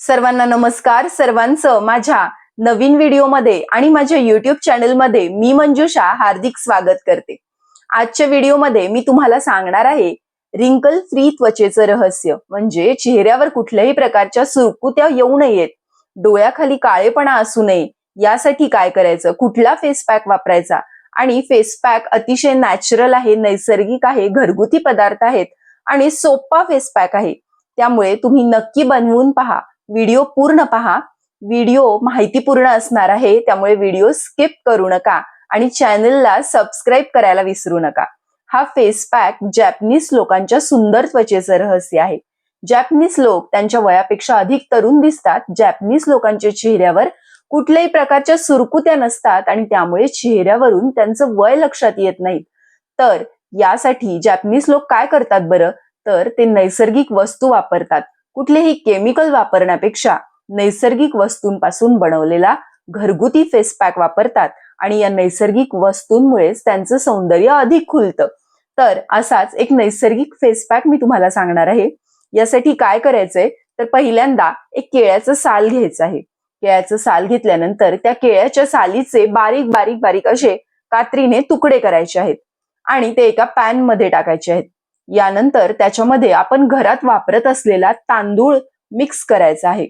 सर्वांना नमस्कार. सर्वांचं माझ्या नवीन व्हिडिओमध्ये आणि माझ्या युट्यूब चॅनलमध्ये मी मंजुषा हार्दिक स्वागत करते. आजच्या व्हिडिओमध्ये मी तुम्हाला सांगणार आहे रिंकल फ्री त्वचेचं रहस्य. म्हणजे चेहऱ्यावर कुठल्याही प्रकारच्या सुरकुत्या येऊ नयेत. डोळ्याखाली काळेपणा असू नये. यासाठी काय करायचं? कुठला फेस पॅक वापरायचा? आणि फेस पॅक अतिशय नॅचरल आहे नैसर्गिक आहे घरगुती पदार्थ आहेत आणि सोपा फेस पॅक आहे. त्यामुळे तुम्ही नक्की बनवून पहा. व्हिडिओ पूर्ण पहा. व्हिडिओ माहितीपूर्ण असणार आहे त्यामुळे व्हिडिओ स्किप करू नका आणि चॅनलला सबस्क्राईब करायला विसरू नका. हा फेस पॅक जॅपनीज लोकांच्या सुंदर त्वचेचं रहस्य आहे. जॅपनीज लोक त्यांच्या वयापेक्षा अधिक तरुण दिसतात. जॅपनीज लोकांच्या चेहऱ्यावर कुठल्याही प्रकारच्या सुरकुत्या नसतात आणि त्यामुळे चेहऱ्यावरून त्यांचं वय लक्षात येत नाही. तर यासाठी जॅपनीज लोक काय करतात बरं? तर ते नैसर्गिक वस्तू वापरतात. कुठलेही केमिकल वापरण्यापेक्षा नैसर्गिक वस्तूंपासून बनवलेला घरगुती फेस पॅक वापरतात आणि या नैसर्गिक वस्तूंमुळेच त्यांचं सौंदर्य अधिक खुलतं. तर असाच एक नैसर्गिक फेस पॅक मी तुम्हाला सांगणार आहे. यासाठी काय करायचंय? तर पहिल्यांदा एक केळ्याचं साल घ्यायचं आहे. केळ्याचं साल घेतल्यानंतर त्या केळ्याच्या सालीचे बारीक बारीक बारीक असे कात्रीने तुकडे करायचे आहेत आणि ते एका पॅनमध्ये टाकायचे आहेत. यानंतर त्याच्यामध्ये आपण घरात वापरत असलेला तांदूळ मिक्स करायचा आहे.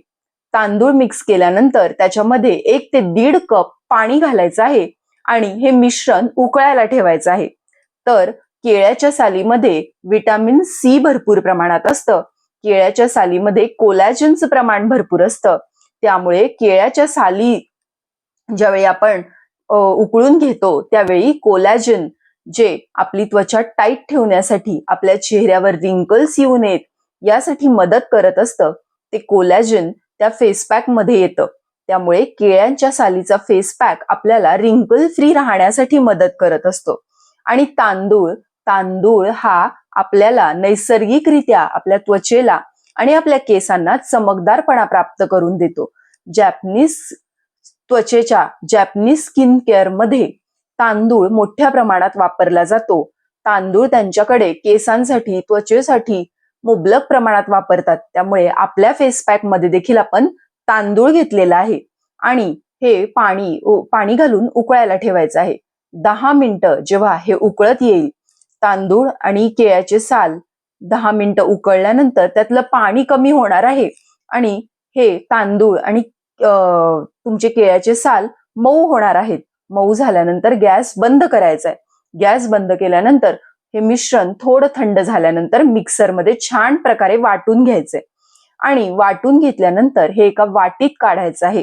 तांदूळ मिक्स केल्यानंतर त्याच्यामध्ये एक ते दीड कप पाणी घालायचं आहे आणि हे मिश्रण उकळायला ठेवायचं आहे. तर केळ्याच्या सालीमध्ये विटामिन सी भरपूर प्रमाणात असतं. केळ्याच्या सालीमध्ये कोलॅजनचं प्रमाण भरपूर असतं. त्यामुळे केळ्याच्या साली ज्यावेळी आपण उकळून घेतो त्यावेळी कोलॅजन जे आपली त्वचा टाईट ठेवण्यासाठी आपल्या चेहऱ्यावर रिंकल्स येऊ नयेत यासाठी मदत करत असतं. ते कोलॅजन त्या फेस पॅकमध्ये येतं. त्यामुळे केळ्यांच्या सालीचा फेस पॅक आपल्याला रिंकल फ्री राहण्यासाठी मदत करत असतो. आणि तांदूळ तांदूळ हा आपल्याला नैसर्गिकरित्या आपल्या त्वचेला आणि आपल्या केसांना चमकदारपणा प्राप्त करून देतो. जॅपनीज त्वचेच्या जॅपनीज स्किन केअरमध्ये तांदूळ मोठ्या प्रमाणात वापरला जातो. तांदूळ त्यांच्याकडे केसांसाठी त्वचेसाठी मुबलक प्रमाणात वापरतात. त्यामुळे आपल्या फेस पॅकमध्ये देखील आपण तांदूळ घेतलेला आहे. आणि हे पाणी पाणी घालून उकळायला ठेवायचं आहे. दहा मिनिटं जेव्हा हे उकळत येईल तांदूळ आणि केळ्याचे साल दहा मिनिटं उकळल्यानंतर त्यातलं पाणी कमी होणार आहे. आणि हे तांदूळ आणि तुमचे केळ्याचे साल मऊ होणार आहेत. मऊ झाल्यानंतर गॅस बंद करायचा आहे गॅस बंद केल्यानंतर हे मिश्रण थोडं थंड झाल्यानंतर मिक्सरमध्ये छान प्रकारे वाटून घ्यायचंय. आणि वाटून घेतल्यानंतर हे एका वाटीत काढायचं आहे.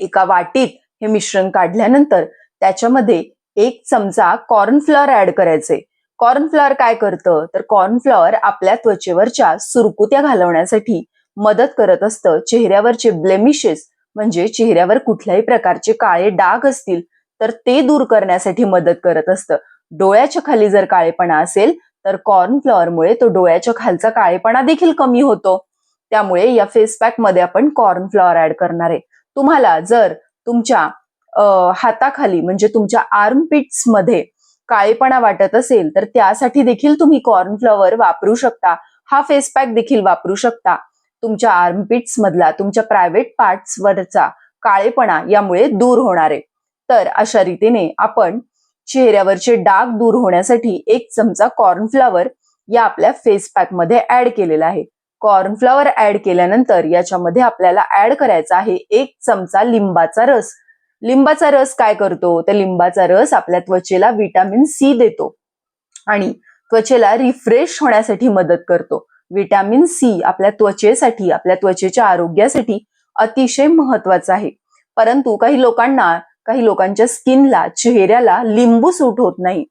एका वाटीत हे मिश्रण काढल्यानंतर त्याच्यामध्ये एक चमचा कॉर्नफ्लॉवर ऍड करायचे कॉर्नफ्लॉवर काय करतं? तर कॉर्नफ्लॉवर आपल्या त्वचेवरच्या सुरकुत्या घालवण्यासाठी मदत करत असतं. चेहऱ्यावरचे ब्लेमिशेस म्हणजे चेहऱ्यावर कुठल्याही प्रकारचे काळे डाग असतील तर ते दूर करण्यासाठी मदत करत असतं. डोळ्याच्या खाली जर काळेपणा असेल तर कॉर्नफ्लॉवरमुळे तो डोळ्याच्या खालचा काळेपणा देखील कमी होतो. त्यामुळे या फेस पॅकमध्ये आपण कॉर्नफ्लॉवर ऍड करणार आहे. तुम्हाला जर तुमच्या हाताखाली म्हणजे तुमच्या आर्मपिट्समध्ये काळेपणा वाटत असेल तर त्यासाठी देखील तुम्ही कॉर्नफ्लॉवर वापरू शकता. हा फेस पॅक देखील वापरू शकता. तुमच्या आर्मपिट्स मधला तुमच्या प्रायव्हेट पार्ट्स वरचा काळेपणा यामुळे दूर होणार आहे. तर अशा रीतीने आपण चेहऱ्यावरचे डाग दूर होण्यासाठी एक चमचा कॉर्नफ्लॉवर या आपल्या फेस पॅकमध्ये ऍड केलेला आहे. कॉर्नफ्लॉवर ऍड केल्यानंतर याच्यामध्ये आपल्याला ऍड करायचा आहे एक चमचा लिंबाचा रस. लिंबाचा रस काय करतो? तर लिंबाचा रस आपल्या त्वचेला व्हिटॅमिन सी देतो आणि त्वचेला रिफ्रेश होण्यासाठी मदत करतो. विटॅमिन सी आपल्या त्वचेसाठी आपल्या त्वचेच्या आरोग्यासाठी अतिशय महत्वाचं आहे. परंतु काही लोकांना काही लोकांच्या स्किनला चेहऱ्याला लिंबू सूट होत नाही.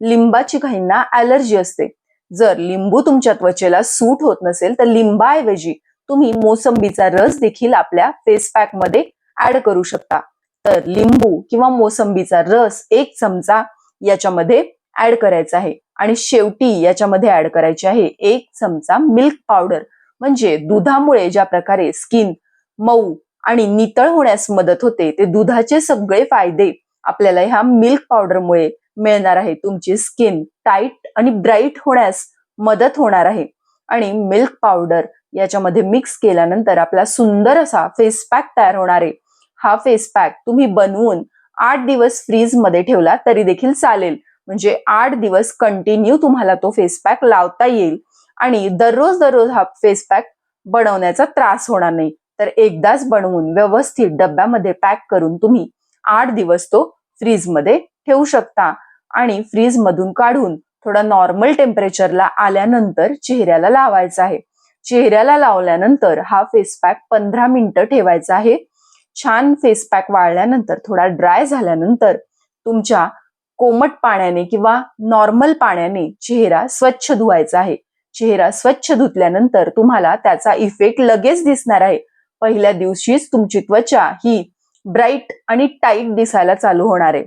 लिंबाची काहींना ऍलर्जी असते. जर लिंबू तुमच्या त्वचेला सूट होत नसेल तर लिंबाऐवजी तुम्ही मोसंबीचा रस देखील आपल्या फेस पॅकमध्ये ऍड करू शकता. तर लिंबू किंवा मोसंबीचा रस एक चमचा याच्यामध्ये ऍड करायचा आहे. आणि शेवटी याच्यामध्ये ऍड करायची आहे एक चमचा मिल्क पावडर म्हणजे दुधामुळे ज्या प्रकारे स्किन मऊ आणि नितळ होण्यास मदत होते. ते दुधाचे सगळे फायदे आपल्याला ह्या मिल्क पावडरमुळे मिळणार आहे. तुमची स्किन टाईट आणि ब्राईट होण्यास मदत होणार आहे. आणि मिल्क पावडर याच्यामध्ये मिक्स केल्यानंतर आपला सुंदर असा फेस पॅक तयार होणार आहे. हा फेस पॅक तुम्ही बनवून आठ दिवस फ्रीजमध्ये ठेवला तरी देखील चालेल. म्हणजे आठ दिवस कंटिन्यू तुम्हाला तो फेस पॅक लावता येईल. आणि दररोज दररोज हा फेस पॅक बनवण्याचा त्रास होणार नाही. तर एकदाच बनवून व्यवस्थित डब्यामध्ये पॅक करून तुम्ही आठ दिवस तो फ्रीजमध्ये ठेवू शकता. आणि फ्रीज मधून काढून थोडा नॉर्मल टेम्परेचरला आल्यानंतर चेहऱ्याला लावायचा आहे. चेहऱ्याला लावल्यानंतर हा फेस पॅक पंधरा मिनिटं ठेवायचा आहे. छान फेस पॅक वाळल्यानंतर थोडा ड्राय झाल्यानंतर तुमच्या कोमट पाण्याने किंवा नॉर्मल पाण्याने चेहरा स्वच्छ धुवायचा आहे. चेहरा स्वच्छ धुतल्यानंतर तुम्हाला त्याचा इफेक्ट लगेच दिसणार आहे. पहिल्या दिवशीच तुमची त्वचा ही ब्राईट आणि टाईट दिसायला चालू होणार आहे.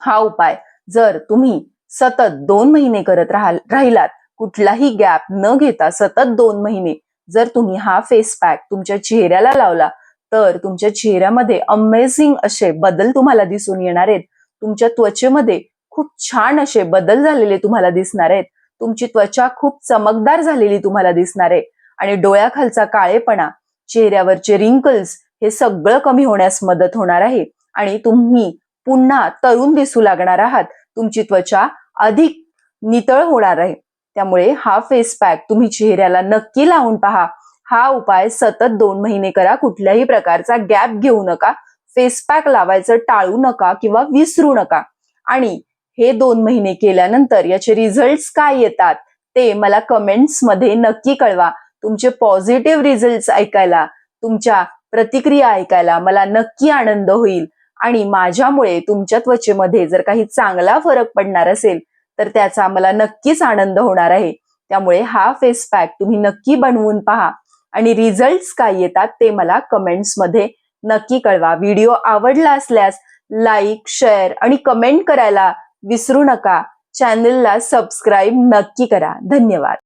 हा उपाय जर तुम्ही सतत दोन महिने करत राहाल राहिलात कुठलाही गॅप न घेता सतत दोन महिने जर तुम्ही हा फेस पॅक तुमच्या चेहऱ्याला लावला तर तुमच्या चेहऱ्यामध्ये अमेझिंग असे बदल तुम्हाला दिसून येणार आहेत. तुमच्या त्वचेमध्ये खूप छान असे बदल झालेले तुम्हाला दिसणार आहेत. तुमची त्वचा खूप चमकदार झालेली तुम्हाला दिसणार आहे. आणि डोळ्याखालचा काळेपणा चेहऱ्यावरचे रिंकल्स हे सगळं कमी होण्यास मदत होणार आहे. आणि तुम्ही पुन्हा तरुण दिसू लागणार आहात. तुमची त्वचा अधिक नितळ होणार आहे. त्यामुळे हा फेस पॅक तुम्ही चेहऱ्याला नक्की लावून पहा. हा उपाय सतत दोन महिने करा. कुठल्याही प्रकारचा गॅप घेऊ नका. फेस पॅक लावायचं टाळू नका किंवा विसरू नका. आणि हे दोन महिने केल्यानंतर याचे रिझल्ट काय येतात ते मला कमेंट्समध्ये नक्की कळवा. तुमचे पॉझिटिव्ह रिझल्ट ऐकायला तुमच्या प्रतिक्रिया ऐकायला मला नक्की आनंद होईल. आणि माझ्यामुळे तुमच्या त्वचेमध्ये जर काही चांगला फरक पडणार असेल तर त्याचा मला नक्कीच आनंद होणार आहे. त्यामुळे हा फेस पॅक तुम्ही नक्की बनवून पहा. आणि रिझल्ट काय येतात ते मला कमेंट्समध्ये नक्की कळवा. व्हिडिओ आवडला असल्यास लाईक शेअर आणि कमेंट करायला विसरू नका. चॅनलला सबस्क्राईब नक्की करा. धन्यवाद.